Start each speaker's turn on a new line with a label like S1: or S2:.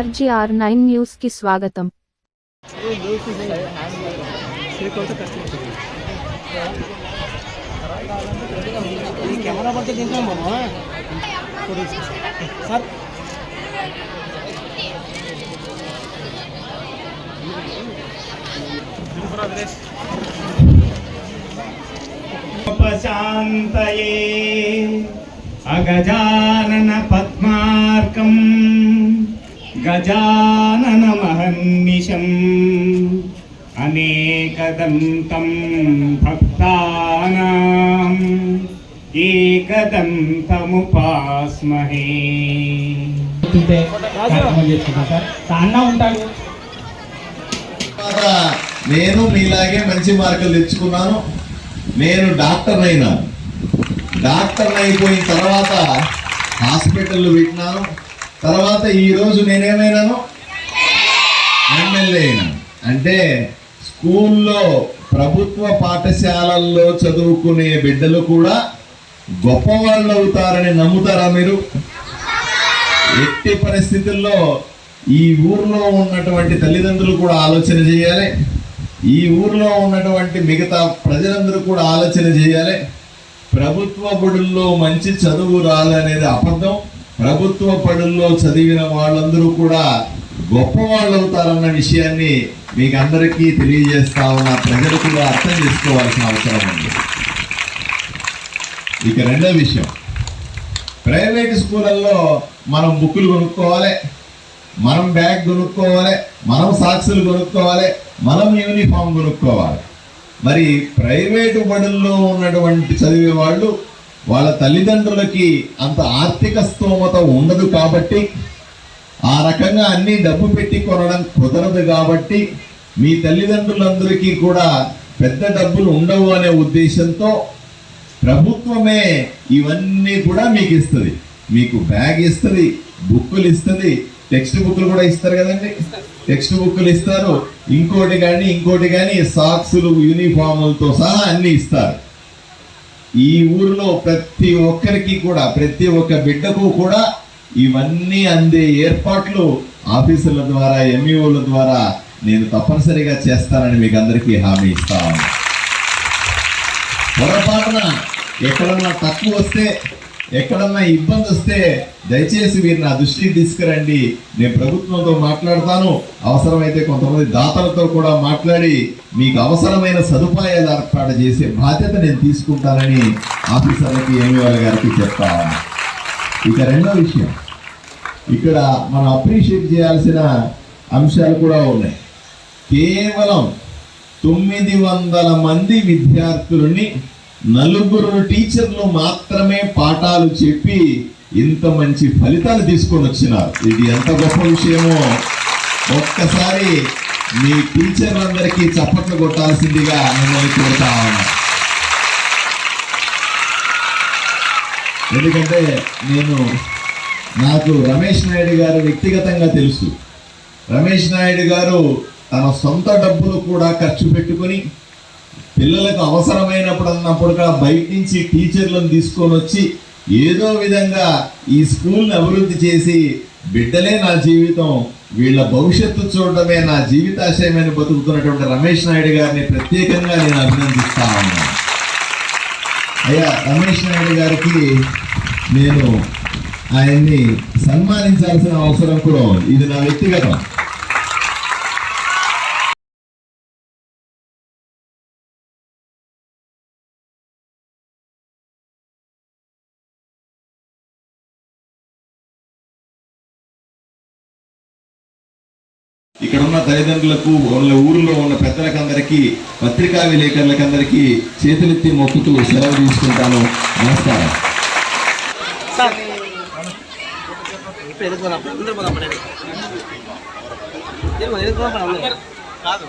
S1: RGR nine news కి స్వాగతం
S2: ఈ కెమెరా
S3: गजाननमहन्निशम् अनेकदन्तं भक्तानाम्।
S4: నేను మీలాగే మంచి మార్కులు తెచ్చుకున్నాను. నేను డాక్టర్ అయినా. డాక్టర్ అయిపోయిన తర్వాత హాస్పిటల్ పెట్టినాను. తర్వాత ఈరోజు నేనేమైనాను? ఎమ్మెల్యే అయినాను. అంటే స్కూల్లో ప్రభుత్వ పాఠశాలల్లో చదువుకునే బిడ్డలు కూడా గొప్పవాళ్ళు అవుతారని నమ్ముతారా మీరు? ఎట్టి పరిస్థితుల్లో ఈ ఊర్లో ఉన్నటువంటి తల్లిదండ్రులు కూడా ఆలోచన చేయాలి. ఈ ఊర్లో ఉన్నటువంటి మిగతా ప్రజలందరూ కూడా ఆలోచన చేయాలి. ప్రభుత్వ బడుల్లో మంచి చదువు రాదనేది అబద్ధం. ప్రభుత్వ పనుల్లో చదివిన వాళ్ళందరూ కూడా గొప్ప వాళ్ళు అవుతారన్న విషయాన్ని మీకు అందరికీ తెలియజేస్తా ఉన్న. ప్రజలు కూడా అర్థం చేసుకోవాల్సిన అవసరం ఉంది. ఇక రెండో విషయం. ప్రైవేట్ స్కూళ్ళల్లో మనం బుక్కులు కొనుక్కోవాలి మనం బ్యాగ్ కొనుక్కోవాలి మనం సాక్సులు కొనుక్కోవాలి మనం యూనిఫామ్ కొనుక్కోవాలి. మరి ప్రైవేటు బడుల్లో ఉన్నటువంటి చదివే వాళ్ళు వాళ్ళ తల్లిదండ్రులకి అంత ఆర్థిక స్తోమత ఉండదు కాబట్టి ఆ రకంగా అన్ని డబ్బు పెట్టి కొనడం కుదరదు కాబట్టి మీ తల్లిదండ్రులందరికీ కూడా పెద్ద డబ్బులు ఉండవు అనే ఉద్దేశంతో ప్రభుత్వమే ఇవన్నీ కూడా మీకు ఇస్తుంది. మీకు బ్యాగ్ ఇస్తుంది బుక్కులు ఇస్తుంది టెక్స్ట్ బుక్లు కూడా ఇస్తారు కదండి. టెక్స్ట్ బుక్లు ఇస్తారు ఇంకోటి కానీ ఇంకోటి కానీ సాక్సులు యూనిఫాములతో సహా అన్నీ ఇస్తారు. ఈ ఊరిలో ప్రతి ఒక్కరికి కూడా ప్రతి ఒక్క బిడ్డకు కూడా ఇవన్నీ అందే ఏర్పాట్లు ఆఫీసుల ద్వారా ఎంఈఓల ద్వారా నేను తప్పనిసరిగా చేస్తానని మీకు అందరికీ హామీ ఇస్తాను పొరపాటున ఎక్కడన్నా తక్కువ వస్తే ఎక్కడన్నా ఇబ్బంది వస్తే దయచేసి మీరు నా దృష్టికి తీసుకురండి. నేను ప్రభుత్వంతో మాట్లాడతాను. అవసరమైతే కొంతమంది దాతలతో కూడా మాట్లాడి మీకు అవసరమైన సదుపాయాలు ఏర్పాటు చేసే బాధ్యత నేను తీసుకుంటానని ఆఫీసర్లకి ఎంఈఓల గారికి చెప్తాను ఇక రెండో విషయం. ఇక్కడ మనం అప్రిషియేట్ చేయాల్సిన అంశాలు కూడా ఉన్నాయి. కేవలం తొమ్మిది వందల మంది విద్యార్థులని నలుగురు టీచర్లు మాత్రమే పాఠాలు చెప్పి ఇంత మంచి ఫలితాలు తీసుకొని వచ్చినారు. ఇది ఎంత గొప్ప విషయమో. ఒక్కసారి మీ టీచర్లందరికీ చప్పట్లు కొట్టాల్సిందిగా మిమ్మల్ని కోరుతా ఉన్నా ఎందుకంటే నేను నాకు రమేష్ నాయుడు గారు వ్యక్తిగతంగా తెలుసు. రమేష్ నాయుడు గారు తన సొంత డబ్బులు కూడా ఖర్చు పెట్టుకొని పిల్లలకు అవసరమైనప్పుడు అన్నప్పుడు కూడా బయట నుంచి టీచర్లను తీసుకొని వచ్చి ఏదో విధంగా ఈ స్కూల్ని అభివృద్ధి చేసి బిడ్డలే నా జీవితం వీళ్ళ భవిష్యత్తు చూడటమే నా జీవితాశయమని బతుకుతున్నటువంటి రమేష్ నాయుడు గారిని ప్రత్యేకంగా నేను అభినందిస్తా ఉన్నాను. అయ్యా రమేష్ నాయుడు గారికి నేను ఆయన్ని సన్మానించాల్సిన అవసరం కూడా ఉంది. ఇది నా వ్యక్తిగతం. ఇక్కడ ఉన్న తల్లిదండ్రులకు వాళ్ళ ఊరిలో ఉన్న పెద్దలకందరికీ పత్రికా విలేకరులకందరికీ చేతులెత్తి మొక్కుతూ సెలవు తీసుకుంటాను. నమస్కారం.
S2: కాదు